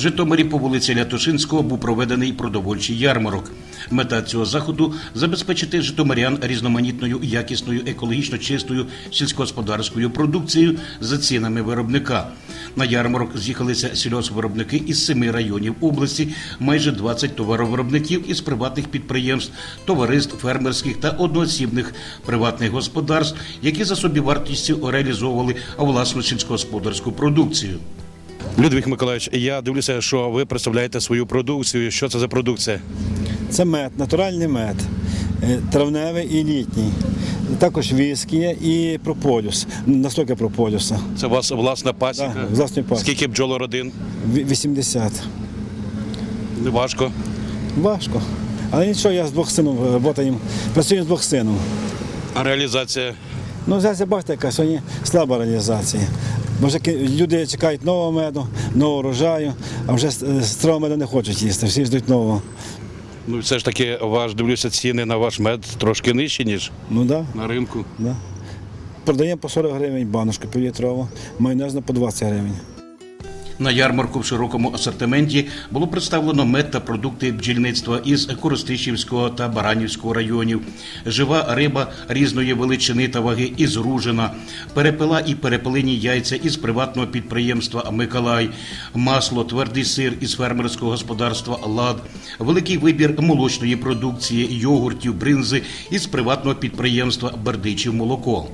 Житомирі по вулиці Лятошинського був проведений продовольчий ярмарок. Мета цього заходу забезпечити житомирян різноманітною, якісною, екологічно чистою сільськогосподарською продукцією за цінами виробника. На ярмарок з'їхалися сільгоспвиробники із семи районів області, майже 20 товаровиробників із приватних підприємств, товариств, фермерських та одноосібних приватних господарств, які за собівартістю реалізовували власну сільськогосподарську продукцію. Людвиг Миколаївич, я дивлюся, що ви представляєте свою продукцію. Що це за продукція? Це мед, натуральний мед, е, травневий і літній. Також віскі є і прополюс, настойка прополюса. Це у вас власна пасіка? Так, власний пасіка. Скільки бджолородин? Ві- 80. Не важко. Важко. Але нічого, я з двох синів працюю, працюю з двох синів. А реалізація? Ну, зараз бачите, яка сьогодні слаба реалізація. Бо вже люди чекають нового меду, нового рожаю, а вже е, старого меду не хочуть їсти, всі ждуть нового. Ну, все ж таки, ваш дивлюся, ціни на ваш мед трошки нижчі, ніж Ну да. на ринку. да, да. Продаємо по 40 гривень баночку півлітрову, майонезну по 20 гривень. На ярмарку в широкому асортименті було представлено мед та продукти бджільництва із Коростишівського та Баранівського районів, жива риба різної величини та ваги із Ружина, перепила і перепелині яйця із приватного підприємства Миколай, масло, твердий сир із фермерського господарства Лад, великий вибір молочної продукції, йогуртів, бринзи із приватного підприємства Бердичів молоко.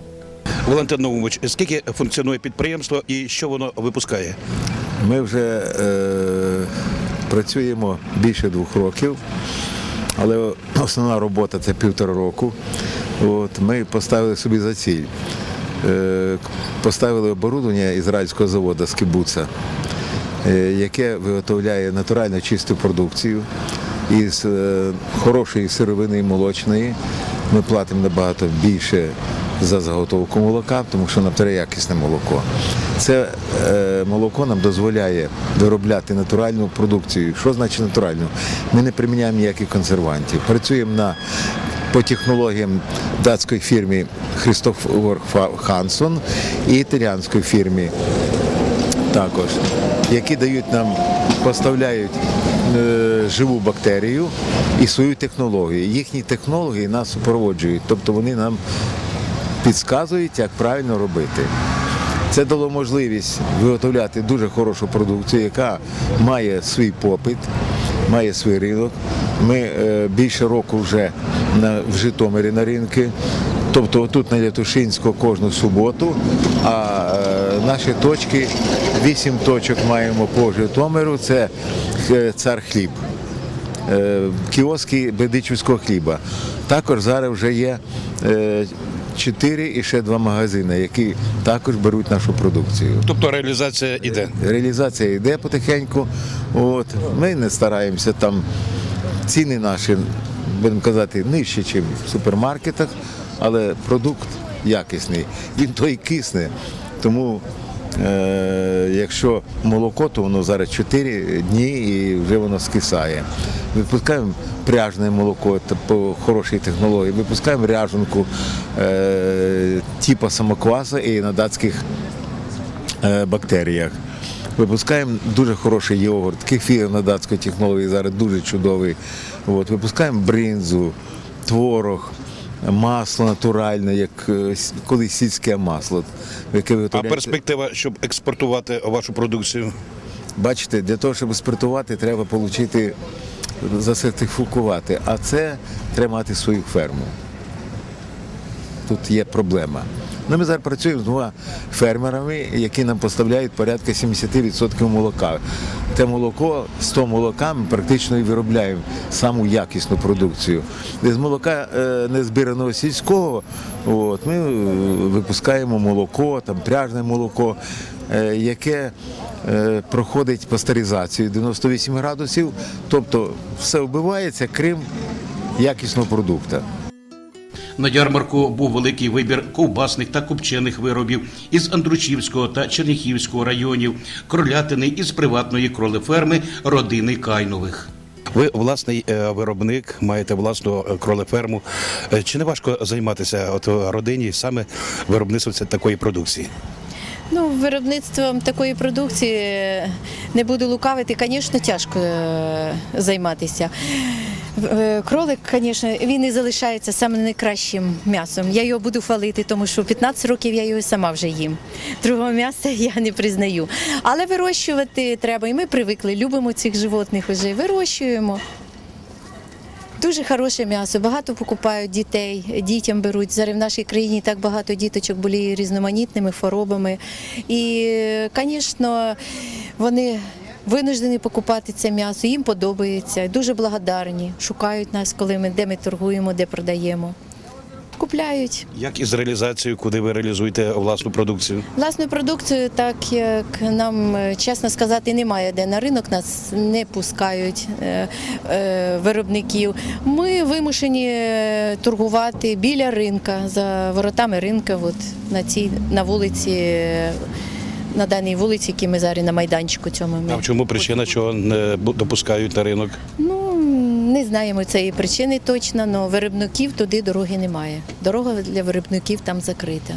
Валентин Наумович, скільки функціонує підприємство і що воно випускає? Ми вже е, працюємо більше двох років, але основна робота це півтора року. От, ми поставили собі за ціль. Е, поставили оборудовання ізраїльського заводу з е, яке виготовляє натурально чисту продукцію із е, хорошої сировини молочної. Ми платимо набагато більше за заготовку молока, тому що нам треба якісне молоко. Це е, молоко нам дозволяє виробляти натуральну продукцію. Що значить натуральну? Ми не приміняємо ніяких консервантів. Працюємо на по технологіям датської фірми Христофор Хансон і італіанської фірми також, які дають нам, поставляють е, живу бактерію і свою технологію. Їхні технології нас супроводжують, тобто вони нам підказують, як правильно робити. Це дало можливість виготовляти дуже хорошу продукцію, яка має свій попит, має свій ринок. Ми е, більше року вже в Житомирі на ринки. Тобто тут на Лятушинську кожну суботу, а е, наші точки, вісім точок маємо по Житомиру, це е, цар хліб кіоски Бедичівського хліба. Також зараз вже є е, чотири і ще два магазини, які також беруть нашу продукцію. Тобто реалізація іде. Реалізація йде потихеньку. От. Ми не стараємося там ціни наші, будемо казати, нижчі, ніж в супермаркетах, але продукт якісний. Він той кисне. Тому якщо молоко, то воно зараз 4 дні і вже воно скисає. Випускаємо пряжне молоко по хорошій технології, випускаємо ряженку е, типу самокваса і на датських е, бактеріях. Випускаємо дуже хороший йогурт, кефір на датської технології зараз дуже чудовий. От, випускаємо бринзу, творог, масло натуральне, як е, колись сільське масло, яке А виготовляється. перспектива, щоб експортувати вашу продукцію. Бачите, для того, щоб експортувати, треба отримати, засертифікувати. А це тримати свою ферму. Тут є проблема. Ну, ми зараз працюємо з двома фермерами, які нам поставляють порядка 70% молока. Те молоко, з того молока ми практично і виробляємо саму якісну продукцію. З молока е, не збираного сільського, от, ми е, випускаємо молоко, там пряжне молоко, е, яке проходить пастеризацію 98 градусів, тобто все вбивається, крім якісного продукту. На ярмарку був великий вибір ковбасних та копчених виробів із Андручівського та Черніхівського районів, кролятини із приватної кролеферми родини Кайнових. Ви власний е, виробник, маєте власну е, кролеферму. Е, Чи не важко займатися от родині саме виробництвом такої продукції? Ну, виробництвом такої продукції не буду лукавити, звісно, тяжко займатися. Е, Кролик, звісно, він і залишається самим найкращим м'ясом. Я його буду хвалити, тому що 15 років я його сама вже їм. Другого м'яса я не признаю. Але вирощувати треба, і ми привикли, любимо цих животних вже, вирощуємо. Дуже хороше м'ясо, багато покупають дітей, дітям беруть. Зараз в нашій країні так багато діточок боліє різноманітними хворобами. І, звісно, вони винуждені покупати це м'ясо, їм подобається, дуже благодарні, шукають нас, коли ми де ми торгуємо, де продаємо. Купляють. Як із реалізацією, куди ви реалізуєте власну продукцію? Власну продукцію, так як нам е, чесно сказати, немає де на ринок нас не пускають е, е, виробників. Ми вимушені е, торгувати біля ринка, за воротами ринка, от на цій на вулиці. На даній вулиці, які ми зараз на майданчику цьому. А в чому причина, чого не допускають на ринок? Ну, не знаємо цієї причини точно, але виробників туди дороги немає. Дорога для виробників там закрита.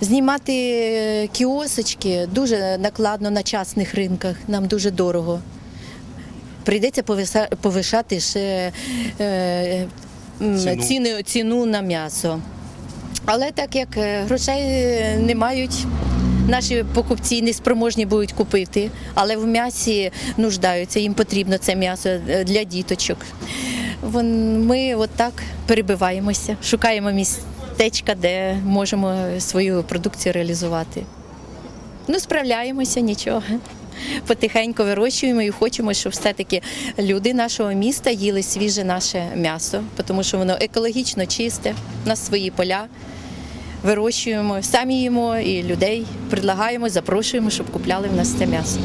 Знімати е, кіосочки дуже накладно на частних ринках, нам дуже дорого. Прийдеться повишати ще е, Ціну. ціни, ціну на м'ясо. Але так як е, грошей не мають, наші покупці не спроможні будуть купити, але в м'ясі нуждаються, їм потрібно це м'ясо е, для діточок. Ми отак перебиваємося, шукаємо містечка, де можемо свою продукцію реалізувати. Ну, справляємося, нічого. Потихеньку вирощуємо і хочемо, щоб все-таки люди нашого міста їли свіже наше м'ясо, тому що воно екологічно чисте, у нас свої поля. Вирощуємо, самі їмо і людей предлагаємо, запрошуємо, щоб купляли в нас це м'ясо.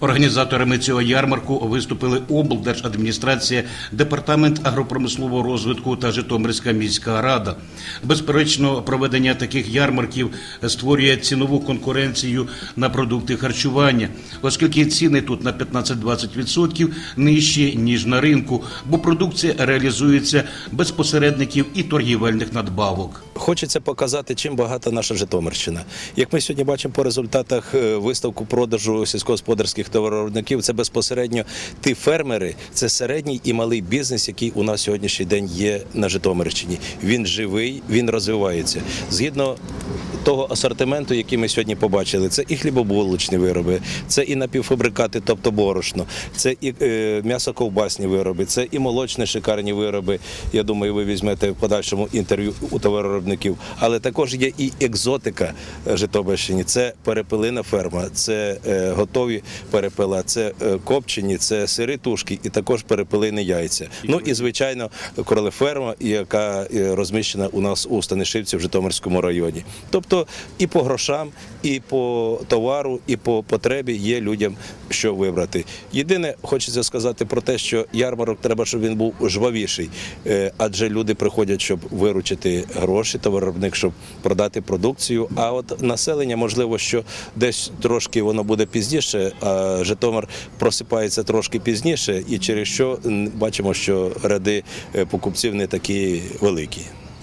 Організаторами цього ярмарку виступили облдержадміністрація, департамент агропромислового розвитку та Житомирська міська рада. Безперечно, проведення таких ярмарків створює цінову конкуренцію на продукти харчування, оскільки ціни тут на 15-20% нижчі ніж на ринку, бо продукція реалізується без посередників і торгівельних надбавок. Хочеться показати, чим багата наша Житомирщина. Як ми сьогодні бачимо по результатах е, виставку продажу сільськогосподарських товаровиробників, це безпосередньо ті фермери, це середній і малий бізнес, який у нас сьогоднішній день є на Житомирщині. Він живий, він розвивається. Згідно того асортименту, який ми сьогодні побачили, це і хлібобулочні вироби, це і напівфабрикати, тобто борошно, це і е, м'ясо-ковбасні вироби, це і молочні шикарні вироби. Я думаю, ви візьмете в подальшому інтерв'ю у товаровиробників. Але також є і екзотика Житомирщині. Це перепелина ферма, це е, готові перепела, це е, копчені, це сири тушки і також перепелини яйця. Ну і звичайно, королеферма, яка е, розміщена у нас у Станишівці в Житомирському районі. Тобто і по грошам, і по товару, і по потребі є людям що вибрати. Єдине, хочеться сказати про те, що ярмарок треба, щоб він був жвавіший, Е, адже люди приходять, щоб виручити гроші, товаровиробник, щоб продати продукцію. А от населення, можливо, що десь трошки воно буде пізніше, а Житомир просипається трошки пізніше, і через що бачимо, що ряди е, покупців не такі великі.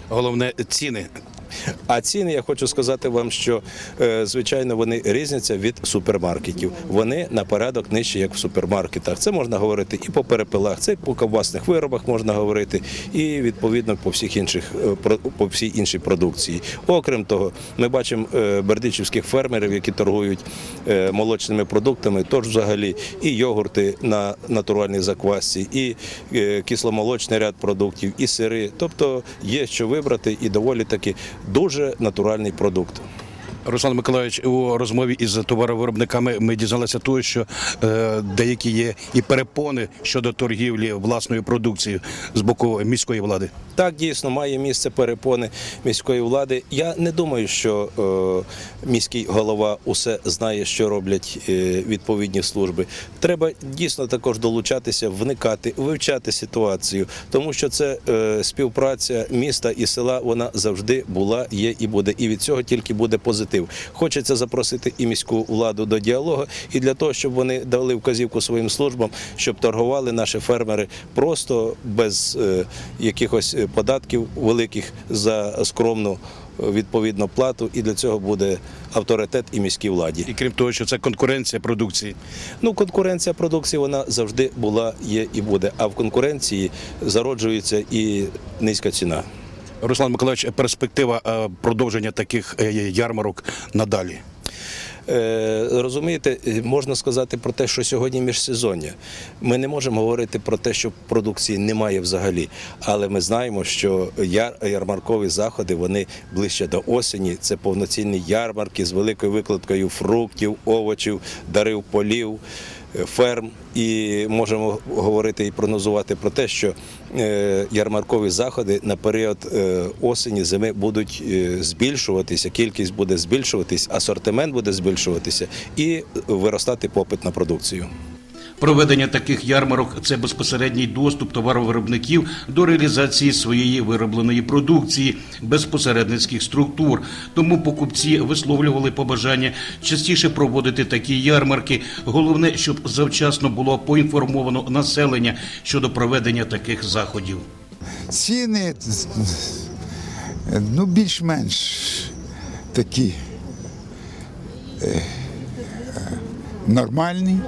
Головне ціни. А ціни я хочу сказати вам, що е, звичайно вони різняться від супермаркетів. Вони на порядок нижчі, як в супермаркетах. Це можна говорити і по перепилах, це і по ковбасних виробах можна говорити, і відповідно по всіх інших е, по всій іншій продукції. Окрім того, ми бачимо е, бердичівських фермерів, які торгують молочними продуктами, тож взагалі і йогурти на натуральній заквасці, і кисломолочний ряд продуктів, і сири. Тобто є що вибрати, і доволі таки дуже натуральний продукт. Руслан Миколаївич, у розмові із товаровиробниками ми дізналися того, що е, деякі є і перепони щодо торгівлі власною продукцією з боку міської влади. Так, дійсно має місце перепони міської влади. Я не думаю, що е, міський голова усе знає, що роблять е, відповідні служби. Треба дійсно також долучатися, вникати, вивчати ситуацію, тому що це співпраця міста і села. Вона завжди була, є і буде. І від цього тільки буде позитив. Позитив. Хочеться запросити і міську владу до діалогу, і для того, щоб вони дали вказівку своїм службам, щоб торгували наші фермери просто без е, якихось е, податків великих за скромну е, відповідну плату. І для цього буде авторитет і міській владі. І крім того, що це конкуренція продукції. Ну, конкуренція продукції вона завжди була, є і буде. А в конкуренції зароджується і низька ціна. Руслан Миколаївич, перспектива е, продовження таких е, ярмарок надалі. Е, розумієте, можна сказати про те, що сьогодні міжсезоння. Ми не можемо говорити про те, що продукції немає взагалі. Але ми знаємо, що яр- ярмаркові заходи вони ближче до осені. Це повноцінні ярмарки з великою викладкою фруктів, овочів, дарив полів. Ферм і можемо говорити і прогнозувати про те, що е, ярмаркові заходи на період е, осені зими будуть е, збільшуватися, кількість буде збільшуватись, асортимент буде збільшуватися і виростати попит на продукцію. Проведення таких ярмарок це безпосередній доступ товаровиробників до реалізації своєї виробленої продукції без посередницьких структур. Тому покупці висловлювали побажання частіше проводити такі ярмарки. Головне, щоб завчасно було поінформовано населення щодо проведення таких заходів. Ціни ну, більш-менш такі нормальні.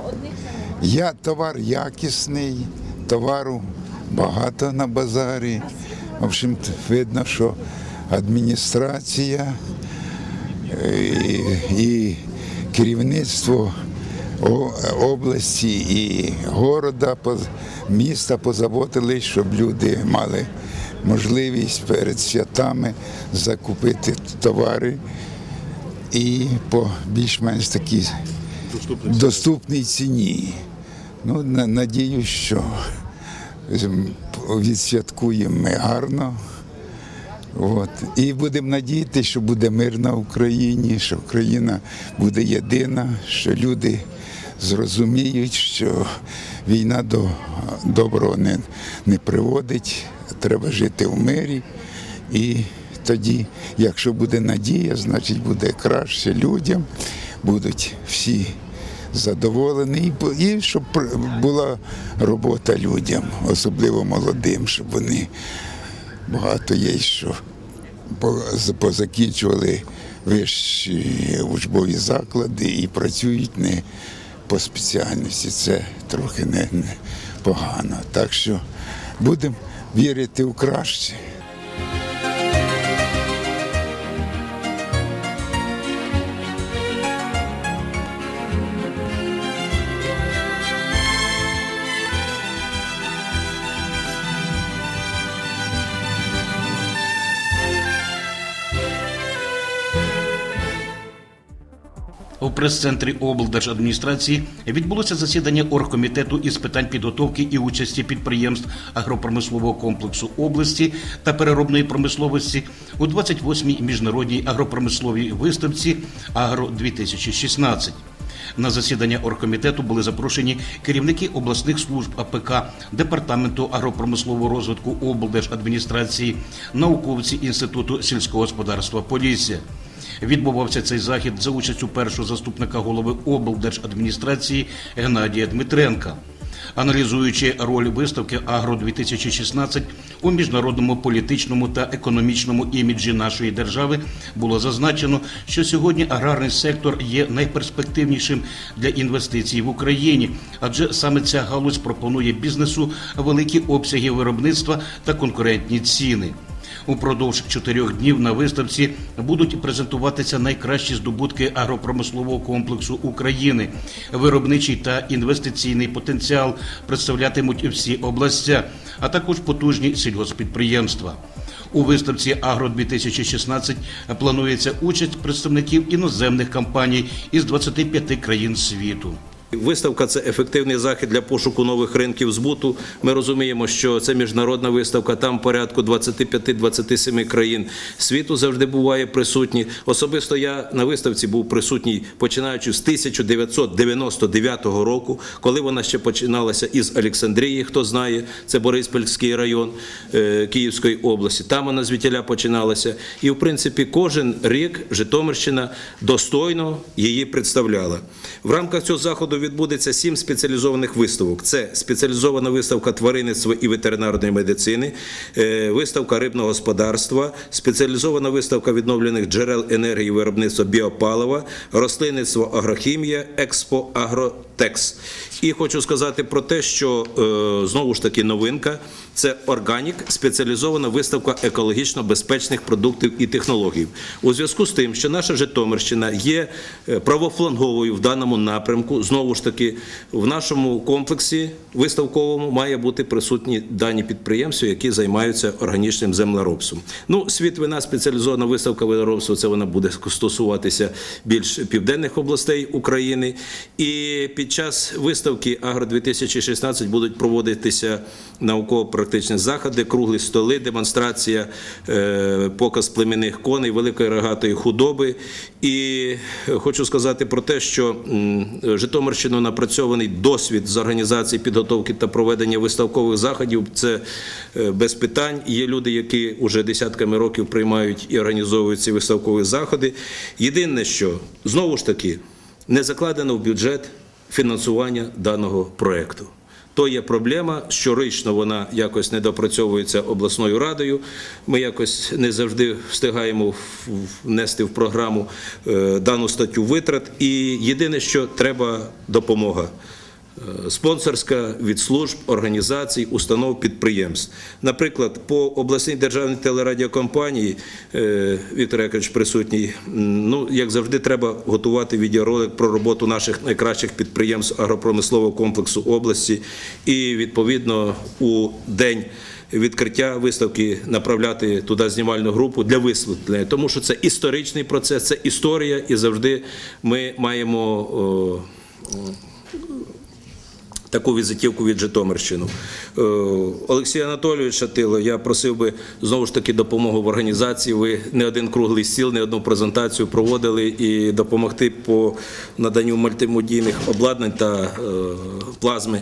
Я, товар якісний, товару багато на базарі. В общем, видно, що адміністрація е, і, і керівництво області і города, міста позаботились, щоб люди мали можливість перед святами закупити товари і по більш-менш такій доступній ціні. Ну, на- надіюсь, що відсвяткуємо ми гарно. От. І будемо надіятися, що буде мир на Україні, що Україна буде єдина, що люди зрозуміють, що війна до доброго не, не приводить, треба жити в мирі. І тоді, якщо буде надія, значить буде краще людям, будуть всі задоволені, і, щоб була робота людям, особливо молодим, щоб вони багато є, що позакінчували вищі учбові заклади і працюють не по спеціальності. Це трохи не, не погано. Так що будемо вірити в краще. Прес-центрі облдержадміністрації відбулося засідання оргкомітету із питань підготовки і участі підприємств агропромислового комплексу області та переробної промисловості у 28-й міжнародній агропромисловій виставці Агро 2016 На засідання оргкомітету були запрошені керівники обласних служб АПК, департаменту агропромислового розвитку облдержадміністрації, науковці інституту сільського господарства Полісся. Відбувався цей захід за участю першого заступника голови облдержадміністрації Геннадія Дмитренка. Аналізуючи роль виставки Агро 2016 у міжнародному політичному та економічному іміджі нашої держави, було зазначено, що сьогодні аграрний сектор є найперспективнішим для інвестицій в Україні, адже саме ця галузь пропонує бізнесу великі обсяги виробництва та конкурентні ціни. Упродовж чотирьох днів на виставці будуть презентуватися найкращі здобутки агропромислового комплексу України. Виробничий та інвестиційний потенціал представлятимуть всі областя, а також потужні сільгоспідприємства. У виставці Агро 2016 планується участь представників іноземних компаній із 25 країн світу. Виставка це ефективний захід для пошуку нових ринків збуту. Ми розуміємо, що це міжнародна виставка, там порядку 25-27 країн світу завжди буває присутні. Особисто я на виставці був присутній починаючи з 1999 року, коли вона ще починалася із Олександрії, хто знає, це Бориспільський район е, Київської області. Там вона звідтіля починалася. І, в принципі, кожен рік Житомирщина достойно її представляла. В рамках цього заходу відбудеться сім спеціалізованих виставок. Це спеціалізована виставка тваринництва і ветеринарної медицини, е, виставка рибного господарства, спеціалізована виставка відновлених джерел енергії виробництва біопалива, рослинництво агрохімія, експо агротекс. І хочу сказати про те, що е, знову ж таки новинка це органік, спеціалізована виставка екологічно безпечних продуктів і технологій. У зв'язку з тим, що наша Житомирщина є е, правофланговою в даному напрямку, знову ж таки, в нашому комплексі виставковому має бути присутні дані підприємства, які займаються органічним землеробством. Ну, світ вина спеціалізована виставка виноробства, це вона буде стосуватися більш південних областей України. І під час виставки Агро 2016 будуть проводитися науково-практичні заходи, круглі столи, демонстрація, е, показ племінних коней, великої рогатої худоби. І хочу сказати про те, що Житомирщину напрацьований досвід з організації підготовки та проведення виставкових заходів. Це е, без питань. Є люди, які вже десятками років приймають і організовують ці виставкові заходи. Єдине, що знову ж таки не закладено в бюджет фінансування даного проекту. То є проблема, щорично вона якось не допрацьовується обласною радою. Ми якось не завжди встигаємо внести в програму е, дану статтю витрат. І єдине, що треба допомога. Е, Спонсорська від служб, організацій, установ, підприємств. Наприклад, по обласній державній телерадіокомпанії е, Віктор Якович присутній. Ну, як завжди, треба готувати відеоролик про роботу наших найкращих підприємств агропромислового комплексу області. І відповідно у день. Відкриття виставки направляти туди знімальну групу для висвітлення, тому що це історичний процес, це історія, і завжди ми маємо о, таку візитівку від Житомирщину. Е, Олексій Анатолійович Шатило, я просив би знову ж таки допомогу в організації. Ви не один круглий стіл, не одну презентацію проводили і допомогти по наданню мультимедійних обладнань та е, плазми.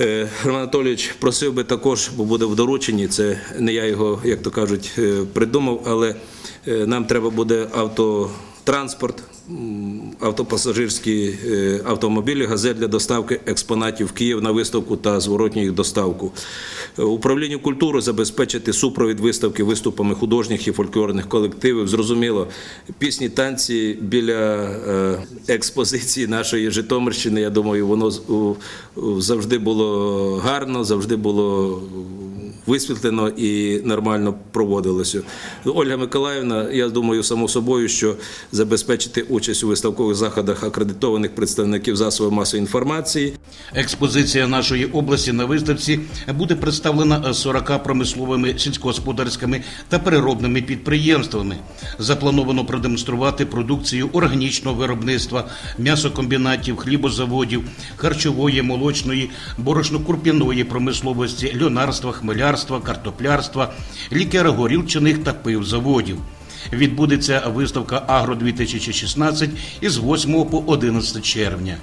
Е, Роман Анатолійович просив би також, бо буде в дорученні, це не я його, як то кажуть, придумав, але нам треба буде автотранспорт, автопасажирські е, автомобілі, газель для доставки експонатів в Київ на виставку та зворотню їх доставку. Е, Управлінню культури забезпечити супровід виставки виступами художніх і фольклорних колективів. Зрозуміло, пісні, танці біля е, експозиції нашої Житомирщини. Я думаю, воно завжди було гарно, завжди було висвітлено і нормально проводилося. Ольга Миколаївна, я думаю, само собою, що забезпечити участь у виставкових заходах акредитованих представників засобів масової інформації. Експозиція нашої області на виставці буде представлена 40 промисловими сільськогосподарськими та переробними підприємствами. Заплановано продемонструвати продукцію органічного виробництва, м'ясокомбінатів, хлібозаводів, харчової, молочної, борошно-курп'яної промисловості, льонарства, хмелярства, картоплярства, лікера-горілчаних та пивзаводів. Відбудеться виставка Агро 2016 із 8 по 11 червня.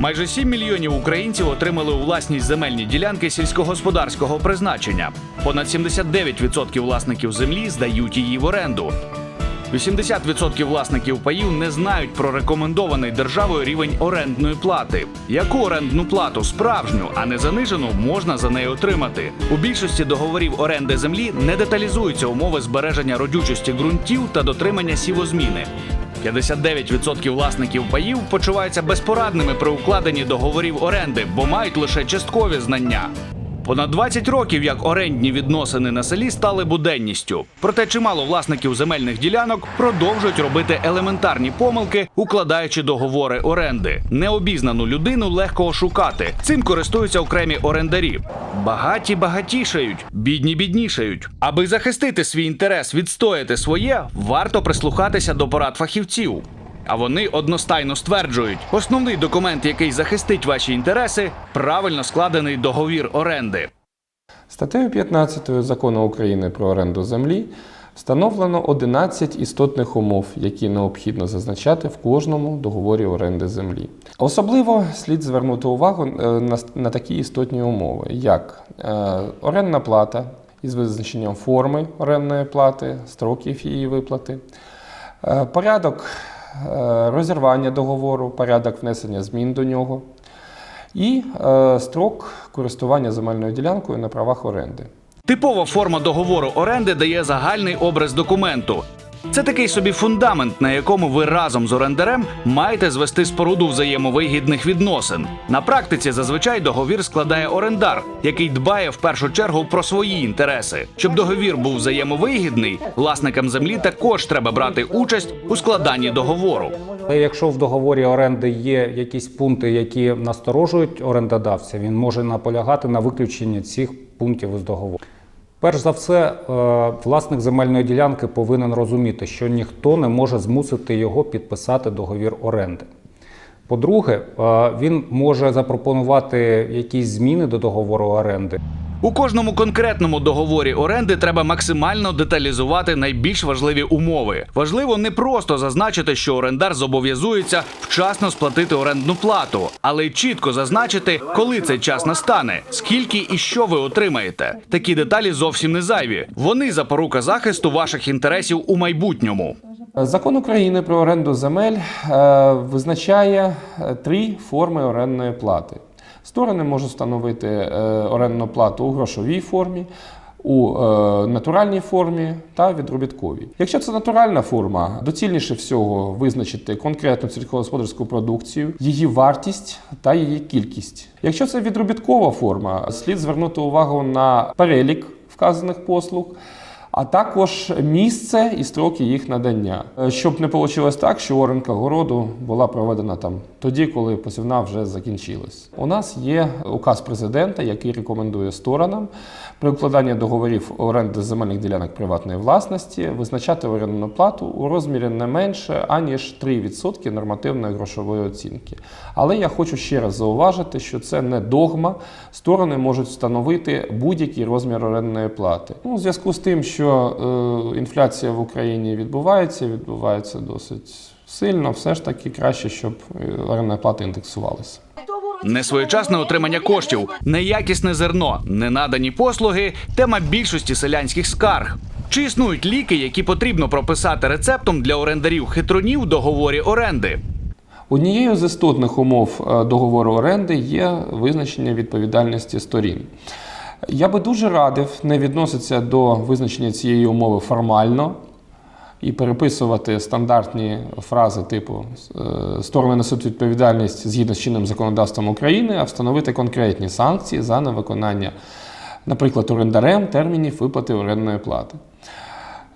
Майже 7 мільйонів українців отримали у власність земельні ділянки сільськогосподарського призначення. Понад 79% власників землі здають її в оренду. 80% власників паїв не знають про рекомендований державою рівень орендної плати. Яку орендну плату справжню, а не занижену, можна за неї отримати. У більшості договорів оренди землі не деталізуються умови збереження родючості ґрунтів та дотримання сівозміни. 59% власників паїв почуваються безпорадними при укладенні договорів оренди, бо мають лише часткові знання. Понад 20 років як орендні відносини на селі стали буденністю. Проте чимало власників земельних ділянок продовжують робити елементарні помилки, укладаючи договори оренди. Необізнану людину легко ошукати. Цим користуються окремі орендарі. Багаті багатішають, бідні біднішають. Аби захистити свій інтерес, відстояти своє, варто прислухатися до порад фахівців. А вони одностайно стверджують, основний документ, який захистить ваші інтереси, правильно складений договір оренди. Статтею 15 Закону України про оренду землі встановлено 11 істотних умов, які необхідно зазначати в кожному договорі оренди землі. Особливо слід звернути увагу е, на, такі істотні умови, як е, орендна плата із визначенням форми орендної плати, строків її виплати, е, порядок розірвання договору, порядок внесення змін до нього і е, строк користування земельною ділянкою на правах оренди. Типова форма договору оренди дає загальний образ документу. Це такий собі фундамент, на якому ви разом з орендарем маєте звести споруду взаємовигідних відносин. На практиці зазвичай договір складає орендар, який дбає в першу чергу про свої інтереси. Щоб договір був взаємовигідний, власникам землі також треба брати участь у складанні договору. Якщо в договорі оренди є якісь пункти, які насторожують орендодавця, він може наполягати на виключенні цих пунктів із договору. Перш за все, е, власник земельної ділянки повинен розуміти, що ніхто не може змусити його підписати договір оренди. По-друге, е, він може запропонувати якісь зміни до договору оренди. У кожному конкретному договорі оренди треба максимально деталізувати найбільш важливі умови. Важливо не просто зазначити, що орендар зобов'язується вчасно сплатити орендну плату, але й чітко зазначити, коли цей час настане, скільки і що ви отримаєте. Такі деталі зовсім не зайві. Вони запорука захисту ваших інтересів у майбутньому. Закон України про оренду земель е, визначає е, три форми орендної плати. Сторони можуть встановити е, орендну плату у грошовій формі, у е, натуральній формі та відробітковій. Якщо це натуральна форма, доцільніше всього визначити конкретну сільськогосподарську продукцію, її вартість та її кількість. Якщо це відробіткова форма, слід звернути увагу на перелік вказаних послуг. А також місце і строки їх надання, Е, щоб не вийшло так, що оренка городу була проведена там тоді, коли посівна вже закінчилась. У нас є указ президента, який рекомендує сторонам при укладанні договорів оренди земельних ділянок приватної власності визначати орендну плату у розмірі не менше аніж 3% нормативної грошової оцінки. Але я хочу ще раз зауважити, що це не догма. Сторони можуть встановити будь-який розмір орендної плати. Ну, у зв'язку з тим, що е, інфляція в Україні відбувається, відбувається досить сильно, все ж таки краще, щоб е, орендна плата індексувалася. Несвоєчасне отримання коштів, неякісне зерно, ненадані послуги тема більшості селянських скарг. Чи існують ліки, які потрібно прописати рецептом для орендарів хитронів в договорі оренди? Однією з істотних умов е, договору оренди є визначення відповідальності сторін. Я би дуже радив не відноситися до визначення цієї умови формально і переписувати стандартні фрази типу е, сторони несуть відповідальність згідно з чинним законодавством України, а встановити конкретні санкції за невиконання, наприклад, орендарем термінів виплати орендної плати.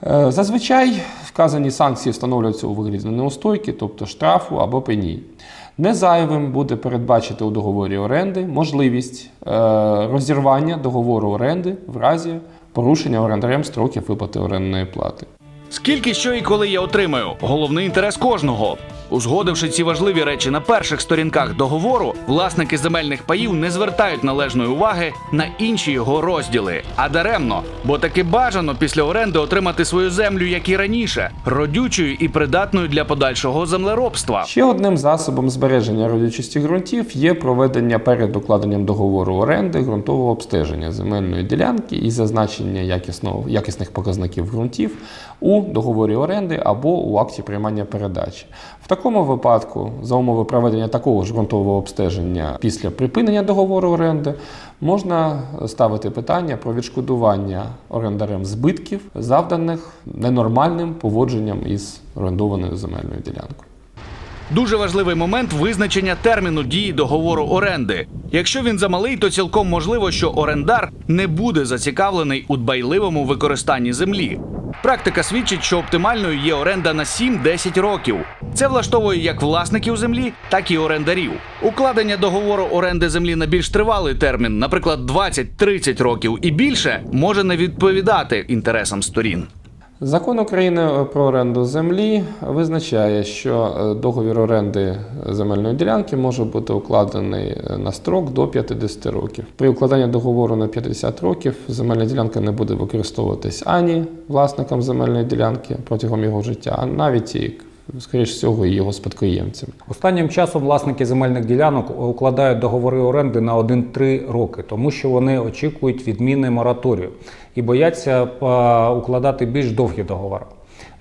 Е, Зазвичай вказані санкції встановлюються у вигляді неустойки, тобто штрафу або пені. Не зайвим буде передбачити у договорі оренди можливість е, розірвання договору оренди в разі порушення орендарем строків виплати орендної плати. Скільки що і коли я отримаю? Головний інтерес кожного. Узгодивши ці важливі речі на перших сторінках договору, власники земельних паїв не звертають належної уваги на інші його розділи. А даремно, бо таки бажано після оренди отримати свою землю, як і раніше, родючою і придатною для подальшого землеробства. Ще одним засобом збереження родючості ґрунтів є проведення перед укладенням договору оренди ґрунтового обстеження земельної ділянки і зазначення якісного, якісних показників ґрунтів у договорі оренди або у акті приймання передачі. В такому випадку, за умови проведення такого ж ґрунтового обстеження після припинення договору оренди, можна ставити питання про відшкодування орендарем збитків, завданих ненормальним поводженням із орендованою земельною ділянкою. Дуже важливий момент визначення терміну дії договору оренди. Якщо він замалий, то цілком можливо, що орендар не буде зацікавлений у дбайливому використанні землі. Практика свідчить, що оптимальною є оренда на 7-10 років. Це влаштовує як власників землі, так і орендарів. Укладення договору оренди землі на більш тривалий термін, наприклад, 20-30 років і більше, може не відповідати інтересам сторін. Закон України про оренду землі визначає, що е, договір оренди земельної ділянки може бути укладений е, на строк до 50 років. При укладанні договору на 50 років земельна ділянка не буде використовуватись ані власником земельної ділянки протягом його життя, а навіть і, скоріш всього, його спадкоємцям. Останнім часом власники земельних ділянок укладають договори оренди на 1-3 роки, тому що вони очікують відміни мораторію і бояться укладати більш довгі договори.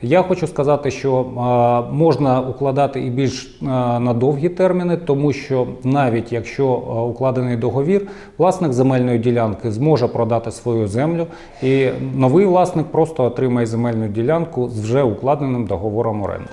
Я хочу сказати, що е, можна укладати і більш е, на довгі терміни, тому що навіть якщо е, укладений договір, власник земельної ділянки зможе продати свою землю, і новий власник просто отримає земельну ділянку з вже укладеним договором оренди.